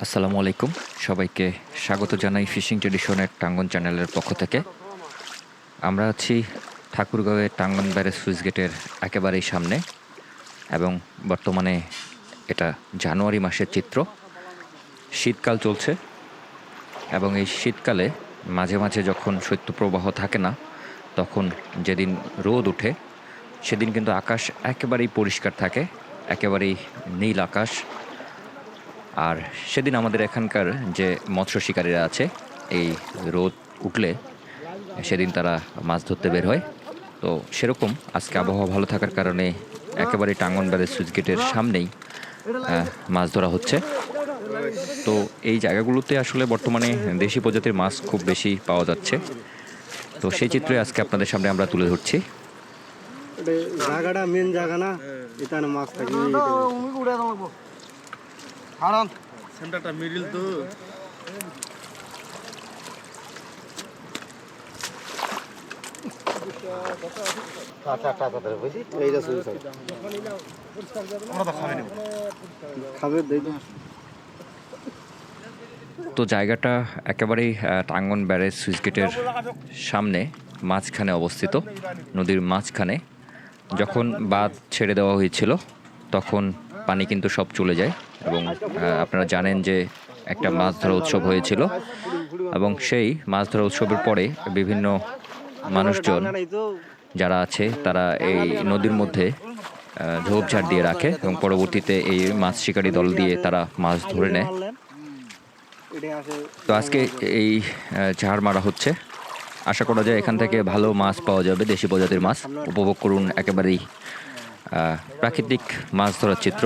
আসসালামু আলাইকুম। সবাইকে স্বাগত জানাই ফিশিং ট্রেডিশনের টাঙ্গন চ্যানেলের পক্ষ থেকে। আমরা আছি ঠাকুরগাঁওয়ের টাঙ্গন ব্যারেজ সুইচ গেটের একেবারেই সামনে এবং বর্তমানে এটা জানুয়ারি মাসের চিত্র। শীতকাল চলছে এবং এই শীতকালে মাঝে মাঝে যখন শৈত্যপ্রবাহ থাকে না, তখন যেদিন রোদ ওঠে, সেদিন কিন্তু আকাশ একেবারেই পরিষ্কার থাকে, একেবারেই নীল আকাশ। আর সেদিন আমাদের এখানকার যে মৎস্য শিকারীরা আছে এই রোদ উঠলে সেদিন তারা মাছ ধরতে বের হয়। তো সেরকম আজকে আবহাওয়া ভালো থাকার কারণে একেবারে টাঙ্গন ব্যারেজ সুইচ গেটের সামনেই মাছ ধরা হচ্ছে। তো এই জায়গাগুলোতে আসলে বর্তমানে দেশি প্রজাতির মাছ খুব বেশি পাওয়া যাচ্ছে। তো সেই চিত্রে আজকে আপনাদের সামনে আমরা তুলে ধরছি। জায়গাটা মেন জায়গা না এখানে মাছ থাকে। হারান সেন্টারটা মিডিল তো। নেব। খাবে দেখি তো জায়গাটা একেবারেই টাঙ্গন ব্যারেজ সুইচ গেটের সামনে মাঝখানে অবস্থিত নদীর মাঝখানে। যখন বাঁধ ছেড়ে দেওয়া হয়েছিল তখন পানি কিন্তু সব চলে যায়। এবং আপনারা জানেন যে একটা মাছ ধরা উৎসব হয়েছিল এবং সেই মাছ ধরা উৎসবের পরে বিভিন্ন মানুষজন যারা আছে, তারা এই নদীর মধ্যে ঝোপঝাড় দিয়ে রাখে এবং পরবর্তীতে এই মাছ শিকারী দল দিয়ে তারা মাছ ধরে নেয়। তো আজকে এই ঝাড় মারা হচ্ছে। আশা করা যায় এখান থেকে ভালো মাছ পাওয়া যাবে, দেশি প্রজাতির মাছ। উপভোগ করুন একেবারেই প্রাকৃতিক মাছ ধরার চিত্র।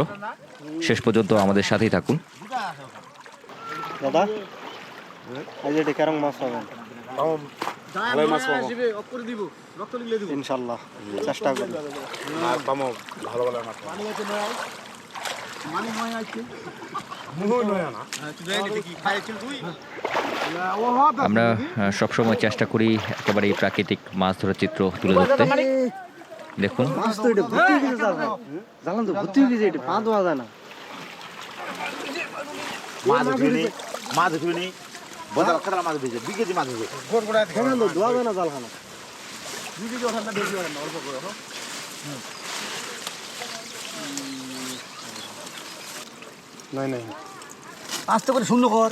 শেষ পর্যন্ত আমাদের সাথেই থাকুন। দাদা আজ এটা কেরম মাছ পাবেন ভালো মাছ পাবো। ইনশাল্লাহ চেষ্টা করি। ভালো ভালো মাছ আমরা সবসময় চেষ্টা করি একেবারেই প্রাকৃতিক মাছ ধরার চিত্র তুলে ধরতে। দেখুন। মাছ তো এটা ভর্তি হয়ে গেছে তো ভর্তি হয়ে গেছে এটা পা দেওয়া যায় না। মাছ উঠিনি মাছ উঠিনি বজার খাতার মাছ উঠেছে দুই কেজি মাছ উঠেছে দেওয়া যায় না জালখানা নাই নাই। আস্তে করে শূন্য কর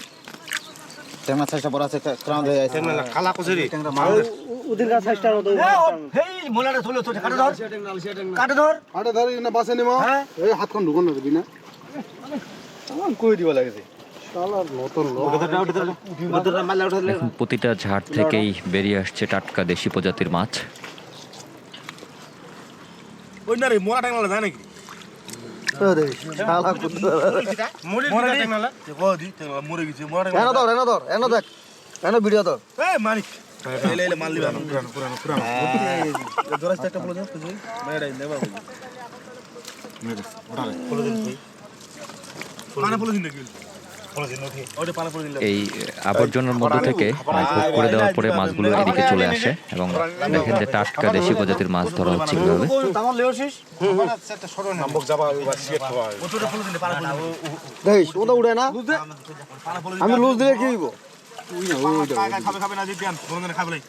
ট্যাংরা চাষটা বড় আছে। ক্রাউন হয়ে যাচ্ছে খালা কচুরি ওদের কাছে চেষ্টা করতে হেই মোলাটা তুলে তো কাটে ধর কাটে ধর আরে ধর না বাসে নেমা এই হাতখন ঢুকন না দিবি না কই দিব লাগেছে প্রতিটা ঝাড় থেকেই বেরিয়ে আসছে টাটকা দেশি প্রজাতির মাছ। মানিক এলে এই আবর্জনার মধ্য থেকে ভোগ করে দেওয়ার পরে মাছগুলো এদিকে চলে আসে এবং দেখেন যে টাটকা দেশি প্রজাতির মাছ ধরা হচ্ছে কীভাবে আমি লুজ দিলে কি খাবে খাবে না দিদি খাবে নাই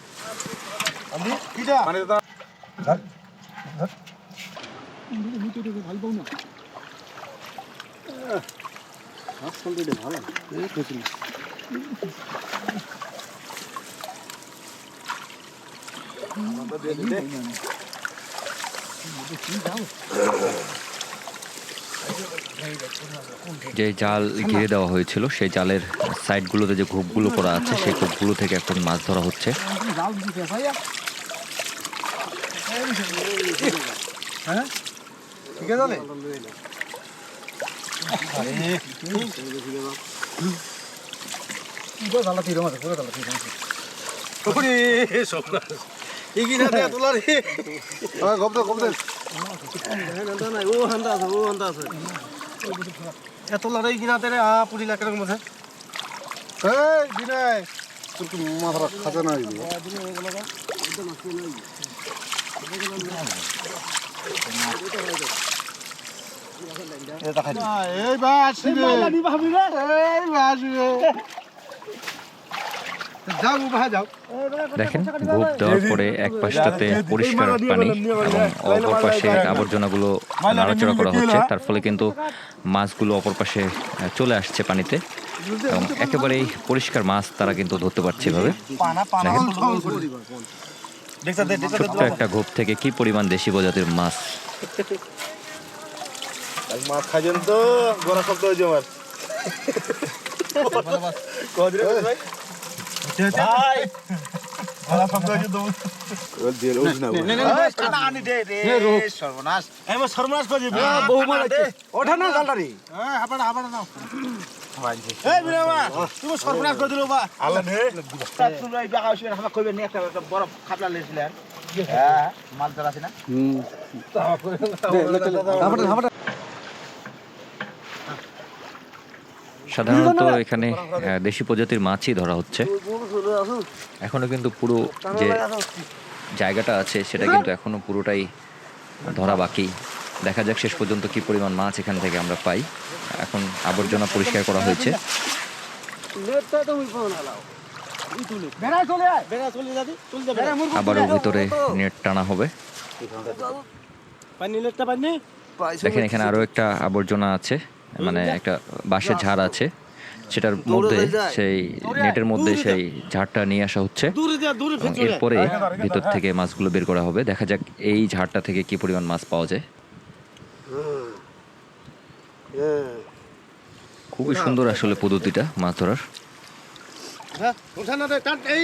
আমি কিটা মানে যে জাল ঘিরে দেওয়া হয়েছিল সেই জালের সাইডগুলোতে যে ঘোপগুলো করা আছে সেই ঘোপগুলো থেকে এখন মাছ ধরা হচ্ছে। ঠিক আছে রে আ আছে আছে এত লড়াই কিনা তেরে আ পুরি লাকের মধ্যে। এই বিনয়। তোর কি মাথা খাজা না দিবি এই বা আসবে এই দেখেন ভোগ দেওয়ার পরে এক পাশটাতে পরিষ্কার পানি এবং অপর পাশে আবর্জনাগুলো নাড়াচড়া করা হচ্ছে। তার ফলে কিন্তু মাছগুলো অপর পাশে চলে আসছে পানিতে এবং একেবারেই পরিষ্কার মাছ তারা কিন্তু ধরতে পারছে এভাবে। ছোট্ট একটা গোপ থেকে কি পরিমাণ দেশি প্রজাতির মাছ মাছ খাইছেন তো গলা শব্দ হয়েছে আমার সর্বনাশ করে হ্যাঁ দিল বা আল্লাহ একটা বরফ খাপলা লেছিলেন হ্যাঁ মাছ ধরা আছে না সাধারণত এখানে দেশি প্রজাতির মাছই ধরা হচ্ছে। এখনও কিন্তু পুরো যে জায়গাটা আছে সেটা কিন্তু এখনও পুরোটাই ধরা বাকি। দেখা যাক শেষ পর্যন্ত কি পরিমাণ মাছ এখান থেকে আমরা পাই। এখন আবর্জনা পরিষ্কার করা হয়েছে। আবারও ভিতরে নেট টানা হবে। পানি দেখেন এখানে আরও একটা আবর্জনা আছে। মানে একটা বাঁশের ঝাড় আছে সেটার মধ্যে সেই নেটের মধ্যে সেই ঝাড়টা নিয়ে আসা হচ্ছে। দূরে যা দূরে এবং এরপরে ভিতর থেকে মাছগুলো বের করা হবে। দেখা যাক এই ঝাড়টা থেকে কি পরিমাণ মাছ পাওয়া যায়। খুবই সুন্দর আসলে পদ্ধতিটা মাছ ধরার। হ্যাঁ এই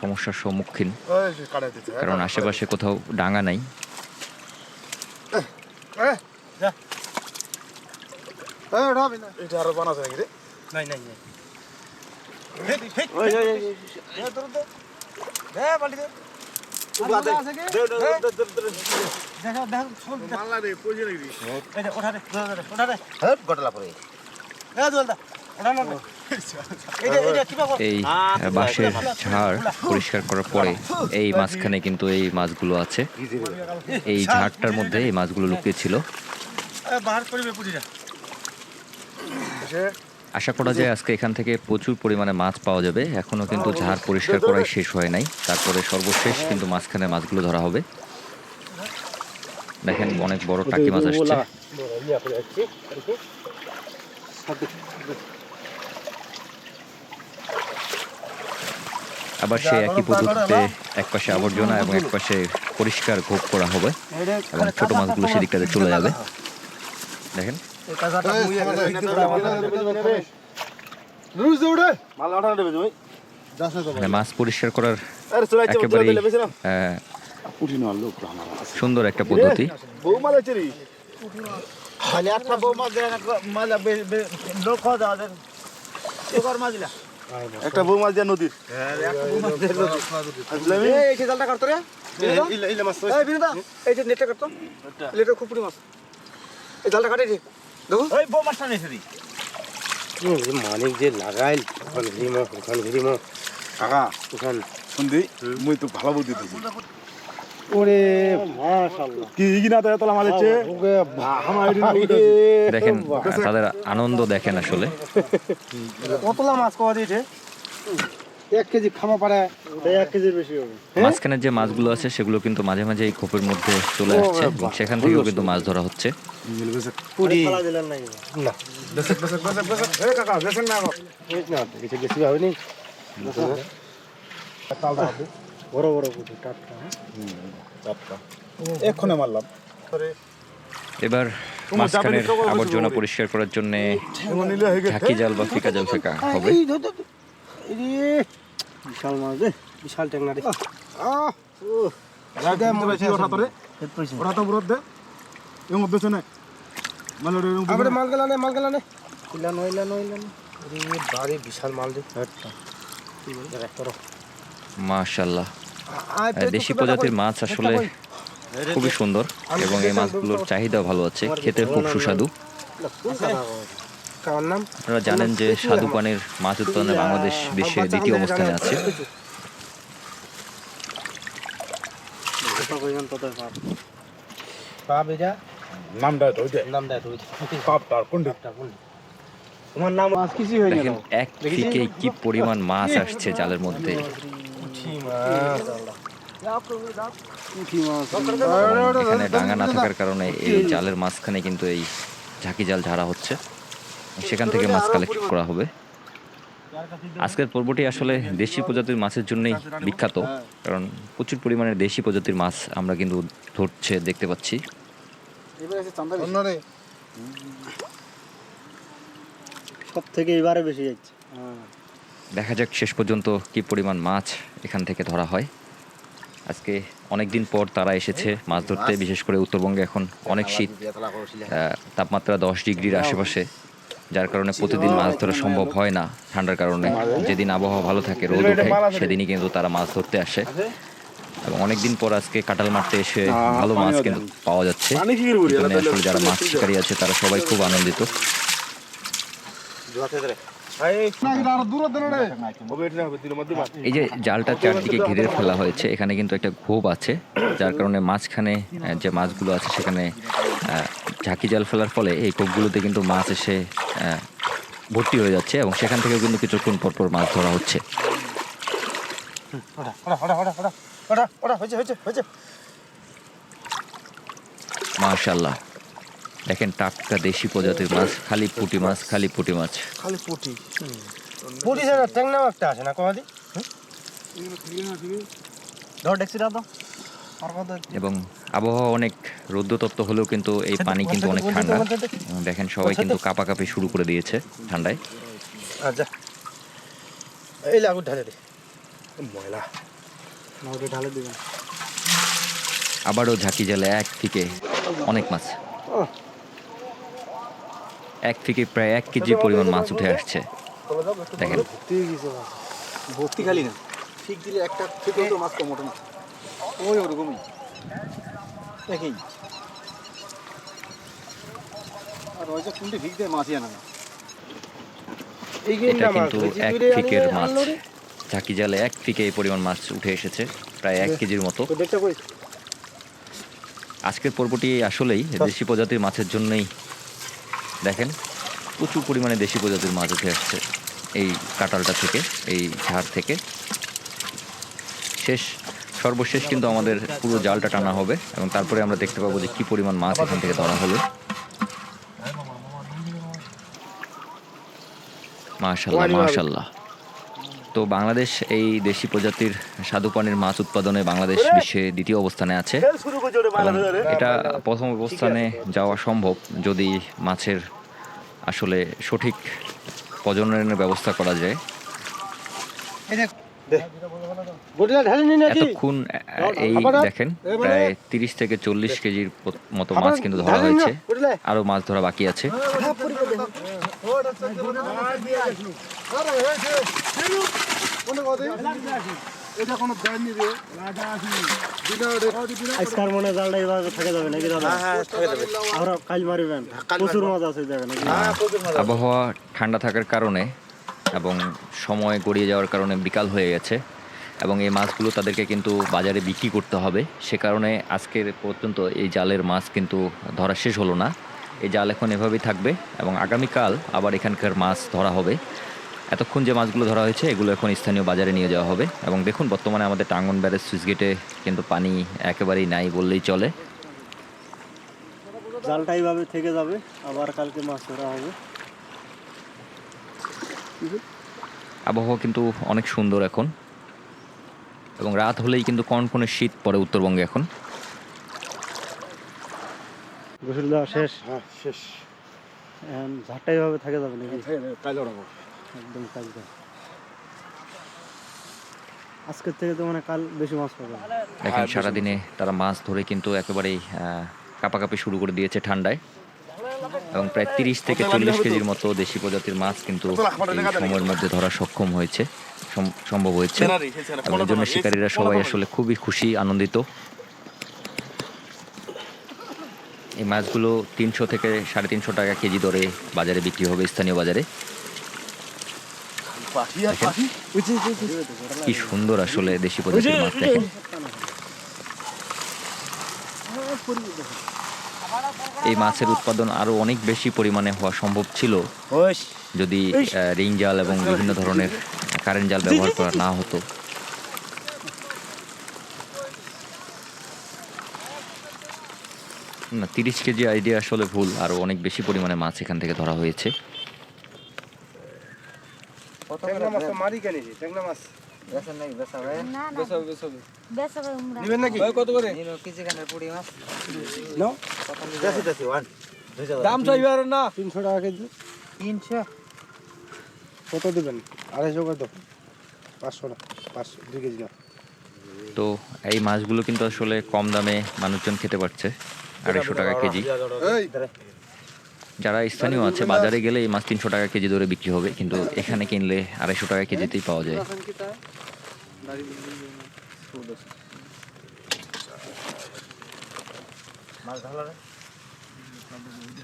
সমস্যার সম্মুখীন। ওই যে কাটা দিতে কারণ আশেপাশে কোথাও ডাঙা নাই। নাকি রে? ওঠা রে ওঠা রে হট গটলা পরে। ওঠা না এই বাঁশের ঝাড় পরিষ্কার করার পরে এই মাঝখানে কিন্তু এই মাছগুলো আছে। এই ঝাড়টার মধ্যে এই মাছগুলো লুকিয়ে ছিল আশা করা যায় আজকে এখান থেকে প্রচুর পরিমাণে মাছ পাওয়া যাবে। এখনও কিন্তু ঝাড় পরিষ্কার করাই শেষ হয় নাই। তারপরে সর্বশেষ কিন্তু মাঝখানে মাছগুলো ধরা হবে। দেখেন অনেক বড় টাকি মাছ আসছে। আবার সেই একই পদ্ধতিতে এক পাশে আবর্জনা এবং এক পাশে পরিষ্কার ঘোপ করা হবে এবং ছোট মাছগুলো সেদিকটাতে চলে যাবে। দেখেন। মানে মাছ পরিষ্কার করার আমার সুন্দর একটা পদ্ধতি। মাছ একটা বউ মাছ দিয়া নদীর। এই জালটা কাটতো রে। ইলা ইলা মাছ এই বিনোদা? এই যে নেটটা কাটতো। খুব মাছ। এই জালটা কাটে দেখো। ওই বউ মাছটা নিয়েছে দি। মানিক যে লাগাইল ওখান ঘিরিম ওখান ঘিরিম কাকা ওখান। শুনদি মুই তো ভালো বুদ্ধি দিছি। ওরে দেখেন তাদের আনন্দ দেখেন আসলে। কতলা মাছ কওয়া দিয়েছে এক কেজি খামা পারে এক কেজির বেশি হবে। মাঝখানে যে মাছগুলো আছে সেগুলো কিন্তু মাঝে মাঝে এই খোপের মধ্যে চলে আসছে। এবং সেখান থেকেও কিন্তু মাছ ধরা হচ্ছে। পুরি। কাকা কিছু হবে নি বড় বড় পুরি টাটকা এক্ষণে মারলাম। এবার মাঝখানের আবর্জনা পরিষ্কার করার জন্য ঝাঁকি জাল বা ফিকা জাল ফেকা হবে। বিশাল মাছ রে বিশাল ট্যাংরা রে। তো দে। এবং মাল গেলা নে। মাল গেলা নে ইলানো ইলানো ইলানো বাড়ি বিশাল মাল দেশি প্রজাতির মাছ আসলে খুবই সুন্দর এবং এই মাছগুলোর চাহিদা ভালো আছে। খেতে খুব সুস্বাদু। আপনারা জানেন যে স্বাদু পানির মাছ উৎপাদনে বাংলাদেশ বিশ্বে দ্বিতীয় অবস্থানে আছে। হয়ে দেখেন এক ফিকে কি পরিমাণ মাছ আসছে জালের মধ্যে? এখানে ডাঙ্গা না থাকার কারণে এই জালের মাঝখানে কিন্তু এই ঝাঁকি জাল ঝাড়া হচ্ছে। সেখান থেকে মাছ কালেক্ট করা হবে। আজকের পর্বটি আসলে দেশি প্রজাতির মাছের জন্যই বিখ্যাত কারণ প্রচুর পরিমাণে দেশি প্রজাতির মাছ আমরা কিন্তু ধরছে দেখতে পাচ্ছি। সব থেকে এবারে বেশি যাচ্ছে। দেখা যাক শেষ পর্যন্ত কি পরিমাণ মাছ এখান থেকে ধরা হয়। আজকে অনেক দিন পর তারা এসেছে মাছ ধরতে বিশেষ করে উত্তরবঙ্গে এখন অনেক শীত। তাপমাত্রা দশ ডিগ্রির আশেপাশে যার কারণে প্রতিদিন মাছ ধরা সম্ভব হয় না ঠান্ডার কারণে। যেদিন আবহাওয়া ভালো থাকে রোদ ওঠে সেদিনই কিন্তু তারা মাছ ধরতে আসে। এবং অনেকদিন পর আজকে কাটাল মারতে এসে ভালো মাছ কিন্তু পাওয়া যাচ্ছে। আসলে যারা মাছ শিকারী আছে তারা সবাই খুব আনন্দিত। এই যে জালটা চারদিকে ঘিরে ফেলা হয়েছে এখানে কিন্তু একটা ঘোপ আছে যার কারণে মাঝখানে যে মাছগুলো আছে সেখানে ঝাঁকি জাল ফেলার ফলে এই কোপগুলোতে কিন্তু মাছ এসে ভর্তি হয়ে যাচ্ছে এবং সেখান থেকেও কিন্তু কিছুক্ষণ পর পর মাছ ধরা হচ্ছে। মাশাল্লাহ দেখেন টাটকা দেশি প্রজাতির মাছ খালি পুঁটি মাছ খালি পুঁটি মাছ। খালি পুটি। পুটি স্যার ট্যাং নাম একটা আছে না কমাদি ধর দেখছি দাদা এবং আবহাওয়া অনেক রৌদ্রতত্ত্ব হলেও কিন্তু এই পানি কিন্তু অনেক ঠান্ডা। দেখেন সবাই কিন্তু কাঁপাকাঁপি শুরু করে দিয়েছে ঠান্ডায়। আচ্ছা। এই লাগু ঢালে দে। ময়লা। ঢালে দিবেন। আবারও ঝাঁকি জালে এক থেকে অনেক মাছ। এক থেকে প্রায় এক কেজি পরিমাণ মাছ উঠে আসছে। দেখেন। ভর্তি খালি না। ঠিক দিলে একটা মাছ কম ওঠে না। ওই ওরকমই। দেখেই। আর ওই যে ভিক দিয়ে মাছই আনে না। এটা কিন্তু এক ফিকের মাছ। ঝাঁকি জালে এক ফিকে এই পরিমাণ মাছ উঠে এসেছে প্রায় এক কেজির মতো। আজকের পর্বটি আসলেই দেশি প্রজাতির মাছের জন্যই দেখেন প্রচুর পরিমাণে দেশি প্রজাতির মাছ উঠে আসছে এই কাটালটা থেকে এই ঝাড় থেকে। শেষ সর্বশেষ কিন্তু আমাদের পুরো জালটা টানা হবে এবং তারপরে আমরা দেখতে পাবো যে কী পরিমাণ মাছ এখান থেকে ধরা হলো। মাশাল্লাহ মাশাল্লাহ তো বাংলাদেশ এই দেশি প্রজাতির স্বাদু পানির মাছ উৎপাদনে বাংলাদেশ বিশ্বে দ্বিতীয় অবস্থানে আছে। এটা প্রথম অবস্থানে যাওয়া সম্ভব যদি মাছের আসলে সঠিক প্রজননের ব্যবস্থা করা যায়। এতক্ষণ এই দেখেন প্রায় তিরিশ থেকে চল্লিশ কেজির মতো মাছ কিন্তু ধরা হয়েছে। আরও মাছ ধরা বাকি আছে। এটা কোনো দেয়নি রে আজকার মনে জালটা এভাবে থাকে যাবে নাকি দাদা? আমরা কাল মারিবেন। প্রচুর মাছ আছে যাবে নাকি? আবহাওয়া ঠান্ডা থাকার কারণে এবং সময় গড়িয়ে যাওয়ার কারণে বিকাল হয়ে গেছে। এবং এই মাছগুলো তাদেরকে কিন্তু বাজারে বিক্রি করতে হবে। সে কারণে আজকের পর্যন্ত এই জালের মাছ কিন্তু ধরা শেষ হলো না। এই জাল এখন এভাবেই থাকবে এবং আগামীকাল আবার এখানকার মাছ ধরা হবে। এতক্ষণ যে মাছগুলো ধরা হয়েছে এগুলো এখন স্থানীয় বাজারে নিয়ে যাওয়া হবে। এবং দেখুন বর্তমানে আমাদের টাঙ্গন ব্যারেজ সুইচ গেটে কিন্তু পানি একেবারেই নাই বললেই চলে। জালটা এইভাবে থেকে যাবে আবার কালকে মাছ ধরা হবে। আবহাওয়া কিন্তু অনেক সুন্দর এখন। এবং রাত হলেই কিন্তু কনকনে শীত পড়ে উত্তরবঙ্গে এখন। গোসল দেওয়া শেষ? হ্যাঁ শেষ। ঝাড়টা এইভাবে থাকে যাবে নাকি? একদম কালকে আজকের থেকে তো মানে কাল বেশি মাছ পাবে। দেখেন সারাদিনে তারা মাছ ধরে কিন্তু একেবারেই আহ, কাঁপাকাঁপি শুরু করে দিয়েছে ঠান্ডায়। এবং প্রায় তিরিশ থেকে চল্লিশ কেজির মতো দেশি প্রজাতির মাছ কিন্তু এই সময়ের মধ্যে ধরা সক্ষম হয়েছে সম্ভব হয়েছে। এবং এই জন্য শিকারীরা সবাই আসলে খুবই খুশি আনন্দিত। এই মাছগুলো তিনশো থেকে সাড়ে তিনশো টাকা কেজি দরে বাজারে বিক্রি হবে স্থানীয় বাজারে। কি সুন্দর আসলে দেশি প্রজাতির মাছ দেখেন। এই মাছের উৎপাদন আরও অনেক বেশি পরিমাণে হওয়া সম্ভব ছিল। যদি রিং জাল এবং বিভিন্ন ধরনের কারেন্ট জাল ব্যবহার করা না হতো। না তিরিশ কেজি আইডিয়া আসলে ভুল আরও অনেক বেশি পরিমাণে মাছ এখান থেকে ধরা হয়েছে। মাছ। মাছ না না। বেসবে উমরা। নেবেন নাকি? কত করে? নাও দাম চাইবে আর না? তিনশো টাকা কেজি। তিনশো। কত দেবেন? আড়াইশো কত পাঁচশো না পাঁচশো দুই কেজি না তো এই মাছগুলো কিন্তু আসলে কম দামে মানুষজন খেতে পারছে। আড়াইশো টাকা কেজি। যারা স্থানীয় আছে বাজারে গেলে এই মাছ তিনশো টাকা কেজি ধরে বিক্রি হবে কিন্তু এখানে কিনলে আড়াইশো টাকা কেজিতেই পাওয়া যায়।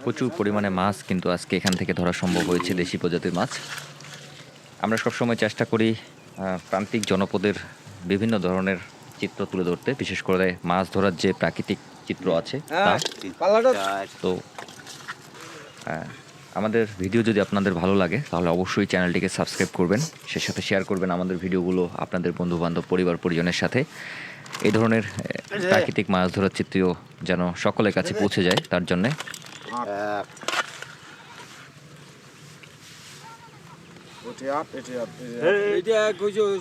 প্রচুর পরিমাণে মাছ কিন্তু আজকে এখান থেকে ধরা সম্ভব হয়েছে দেশি প্রজাতির মাছ। আমরা সবসময় চেষ্টা করি প্রান্তিক জনপদের বিভিন্ন ধরনের চিত্র তুলে ধরতে বিশেষ করে মাছ ধরার যে প্রাকৃতিক চিত্র আছে তো। আহ, আমাদের ভিডিও যদি আপনাদের ভালো লাগে তাহলে অবশ্যই চ্যানেলটিকে সাবস্ক্রাইব করবেন সে সাথে শেয়ার করবেন আমাদের ভিডিওগুলো আপনাদের বন্ধু বান্ধব পরিবার পরিজনের সাথে। এই ধরনের প্রাকৃতিক মাছ ধরার চিত্রও যেন সকলের কাছে পৌঁছে যায় তার জন্যে।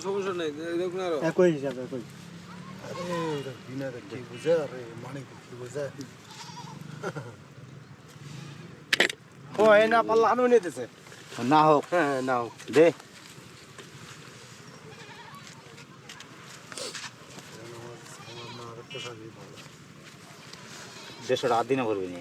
সমস্যা নাই দেখুন আরও একই হিসাবে একই ও এই না পাল্লা আনো নিতেছে না হোক। হ্যাঁ নাও দে। দেড়শো টাকা দিনে ভরবি নি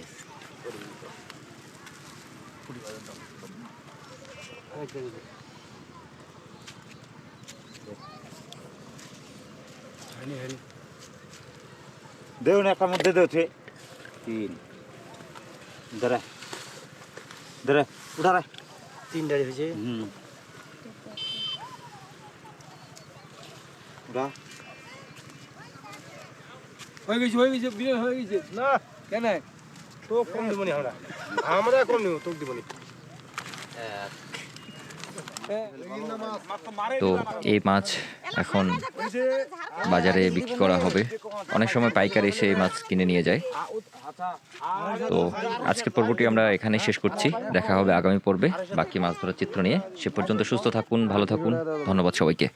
দেও না একটা মধ্যে দেও তিন। ধরে উঠা রে। তিন ডাড়ি হয়েছে। হুম। উঠা। হয়ে গেছে হয়ে গেছে বিয়ে হয়ে গেছে। না কেন তো কম দিব নি আমরা। আমরা কম নিব তোক দিব নি তো এই মাছ এখন বাজারে বিক্রি করা হবে। অনেক সময় পাইকারি এসে এই মাছ কিনে নিয়ে যায়। তো আজকের পর্বটি আমরা এখানেই শেষ করছি। দেখা হবে আগামী পর্বে। বাকি মাছ ধরার চিত্র নিয়ে সে পর্যন্ত সুস্থ থাকুন, ভালো থাকুন। ধন্যবাদ সবাইকে।